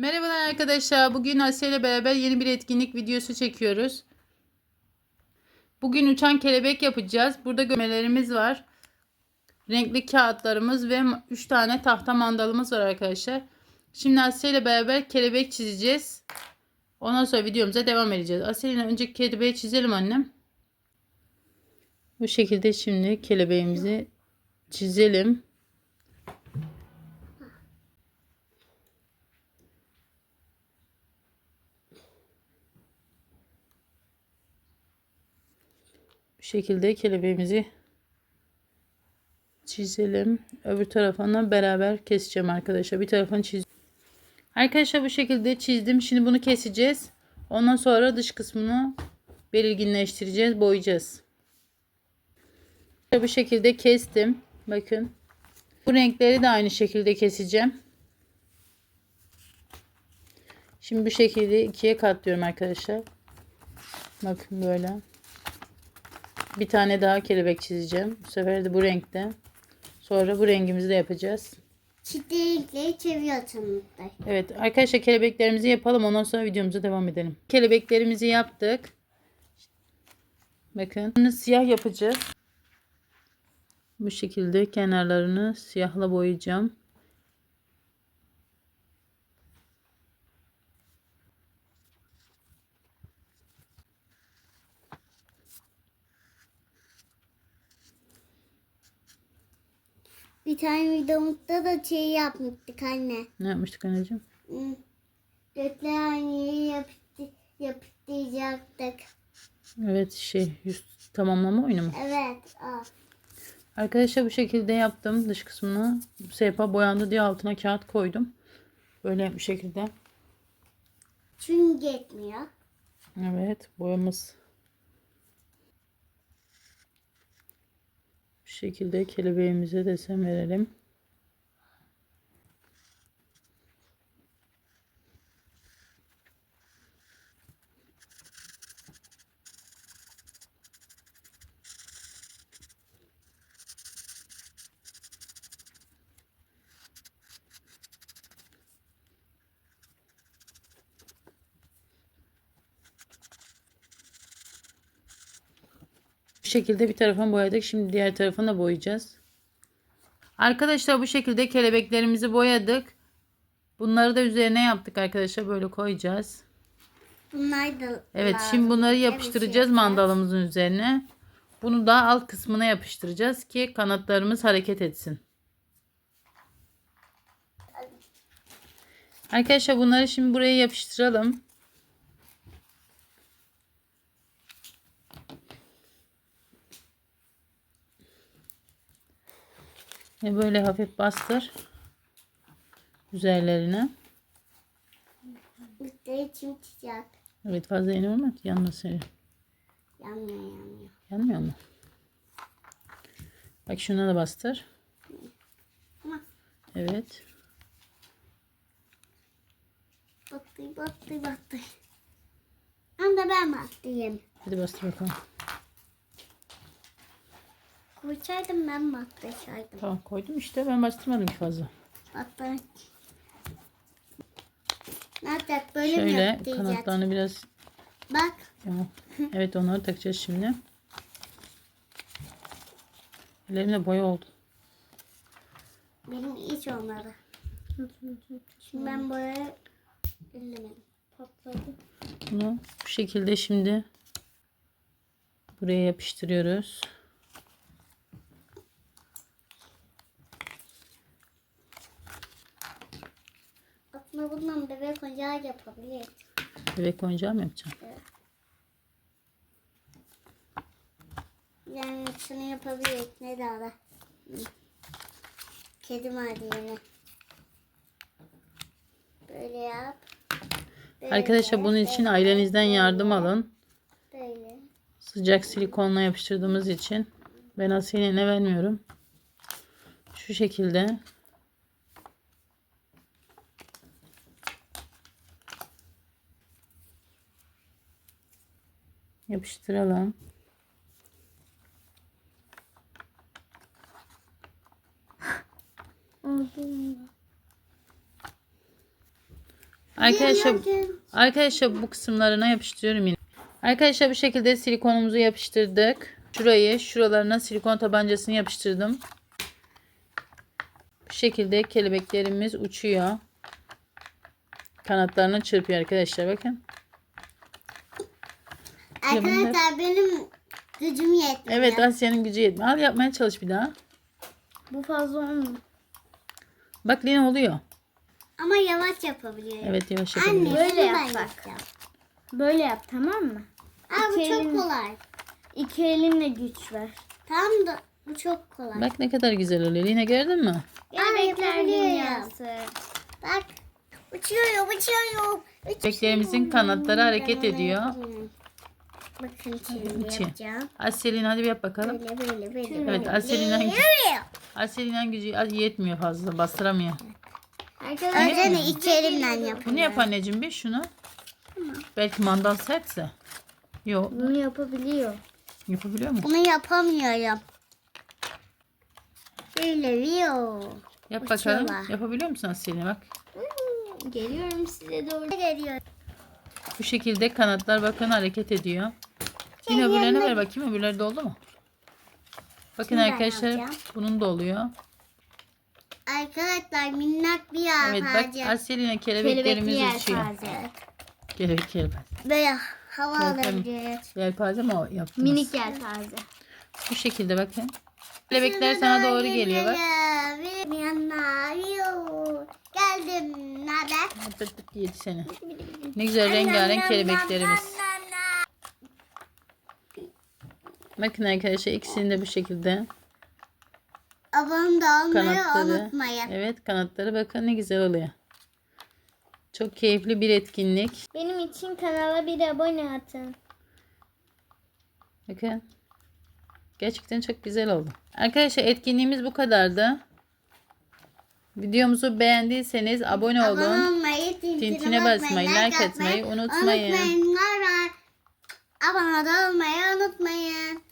Merhabalar arkadaşlar. Bugün Asya ile beraber yeni bir etkinlik videosu çekiyoruz. Bugün uçan kelebek yapacağız. Burada gömelerimiz var. Renkli kağıtlarımız ve 3 tane tahta mandalımız var arkadaşlar. Şimdi Asya ile beraber kelebek çizeceğiz. Ondan sonra videomuza devam edeceğiz. Asya ile önce kelebeği çizelim annem. Bu şekilde şimdi kelebeğimizi çizelim. Şekilde kelebeğimizi çizelim. Öbür tarafından beraber keseceğim arkadaşlar. Bir tarafını çiz. Arkadaşlar bu şekilde çizdim. Şimdi bunu keseceğiz. Ondan sonra dış kısmını belirginleştireceğiz, boyayacağız. Bu şekilde kestim. Bakın. Bu renkleri de aynı şekilde keseceğim. Şimdi bu şekilde ikiye katlıyorum arkadaşlar. Bakın böyle. Bir tane daha kelebek çizeceğim. Bu sefer de bu renkte. Sonra bu rengimizi de yapacağız. Çiftlikleri çeviriyorsun. Evet arkadaşlar kelebeklerimizi yapalım. Ondan sonra videomuza devam edelim. Kelebeklerimizi yaptık. Bakın. Bunu siyah yapacağız. Bu şekilde kenarlarını siyahla boyayacağım. Bir tane videomuzda da şey yapmıştık anne. Ne yapmıştık anneciğim? Gökler aynayı yapıştı, yapıştıracaktık. Evet şey yüz tamamlama oyunu mu? Evet. Aa. Arkadaşlar bu şekilde yaptım dış kısmını. Sehpa boyandı diye altına kağıt koydum. Böyle bu şekilde. Çünkü yetmiyor. Evet boyamız. Bu şekilde kelebeğimize desen verelim. Şekilde bir tarafını boyadık. Şimdi diğer tarafını da boyayacağız. Arkadaşlar bu şekilde kelebeklerimizi boyadık. Bunları da üzerine yaptık arkadaşlar. Böyle koyacağız. Bunlar da Evet lazım. şimdi bunları Evet, yapıştıracağız şey mandalımızın üzerine. Bunu da alt kısmına yapıştıracağız ki kanatlarımız hareket etsin. Arkadaşlar bunları şimdi buraya yapıştıralım. Ve böyle hafif bastır üzerlerine. Üstleri çim çiçek. Evet fazla yeni olmadı. Yanmasın. Yanmıyor yanmıyor. Yanmıyor mu? Bak şuna da bastır. Evet. battı battı battı. Ama ben battıyım. Hadi bastır bakalım. Koysaydım ben battırsaydım. Tamam koydum işte. Ben bastırmadım ki fazla. Battı. Ne yapacak? Böyle mi Şöyle yaptıracak? kanatlarını biraz Bak. Tamam. Evet onları takacağız şimdi. Ellerimde boya oldu. Benim hiç olmadı. Şimdi ben böyle ellemedim. Patladı. Bunu bu şekilde şimdi buraya yapıştırıyoruz. Aslında bundan bebek oyuncağı yapabiliriz. Bebek oyuncağı mı yapacağım? Yani şunu yapabiliriz. Ne daha da? Kedi yine. Böyle yap. Böyle, Arkadaşlar bunun için ailenizden yardım alın. Böyle. Sıcak silikonla yapıştırdığımız için ben Asiye'ye ne vermiyorum. Şu şekilde yapıştıralım. Arkadaşlar. Arkadaşlar bu kısımlarına yapıştırıyorum yine. Arkadaşlar bu şekilde silikonumuzu yapıştırdık. Şurayı şuralarına silikon tabancasını yapıştırdım. Bu şekilde kelebeklerimiz uçuyor. Kanatlarını çırpıyor arkadaşlar bakın. Arkadaşlar benim gücüm yetmiyor. Evet Asya'nın gücü yetmiyor. Al yapmaya çalış bir daha. Bu fazla olmuyor. Bak Lina oluyor. Ama yavaş yapabiliyorum. Evet yavaş Anne yapabiliyoruz. böyle Böyle yap bak. Böyle yap tamam mı? Aa bu İki çok elin- kolay. İki elinle güç ver. Tamam da bu çok kolay. Bak ne kadar güzel oluyor. Lina gördün mü? Kelebekler yapabiliyorum. dünyası. Bak uçuyorum uçuyorum. Kelebeklerimizin kanatları hareket ediyor. Bakın şimdi İçi. yapacağım. Asya Lina hadi bir yap bakalım. Böyle böyle böyle. Evet Yürüyor. Asya Lina'nın gücü yetmiyor fazla. Bastıramıyor. Arkadaşlar Önce de iki elimden yapıyorum. Bunu yap anneciğim bir şunu. Belki mandal sertse. Yok. bunu yapabiliyor. Yapabiliyor mu? Bunu yapamıyorum. Video. Yap bakalım. Uçuyorlar. Yapabiliyor musun Asya'yla bak. Geliyorum size doğru. Geliyor. Bu şekilde kanatlar bakın hareket ediyor. Yine öbürlerine ver bakayım. Öbürleri de oldu mu? Bakın Şimdi ben arkadaşlar yapacağım. bunun da oluyor. Arkadaşlar minnak bir yağ Evet bak. Asya'yla Kelebekli kelebeklerimiz yer uçuyor. Kelebek kelebek. Böyle hava Evet, alabiliriz. Yelpaze mi o yaptınız? Minik yer taze. Bu şekilde bakın. Kelebekler sana doğru geliyor bak. Yoo. Geldim. Nerede? Tık tık yedi seni. Ne güzel rengarenk kelebeklerimiz. Bakın arkadaşlar ikisini de bu şekilde Abone da olmayı kanatları. unutmayın. Evet kanatları bakın ne güzel oluyor. Çok keyifli bir etkinlik. Benim için kanala bir abone atın. Bakın. Gerçekten çok güzel oldu. Arkadaşlar etkinliğimiz bu kadardı. Videomuzu beğendiyseniz abone Abone olun. olmayı, tintine, basmayı, like atmayı unutmayın. Unutmayın. Abone olmayı unutmayın.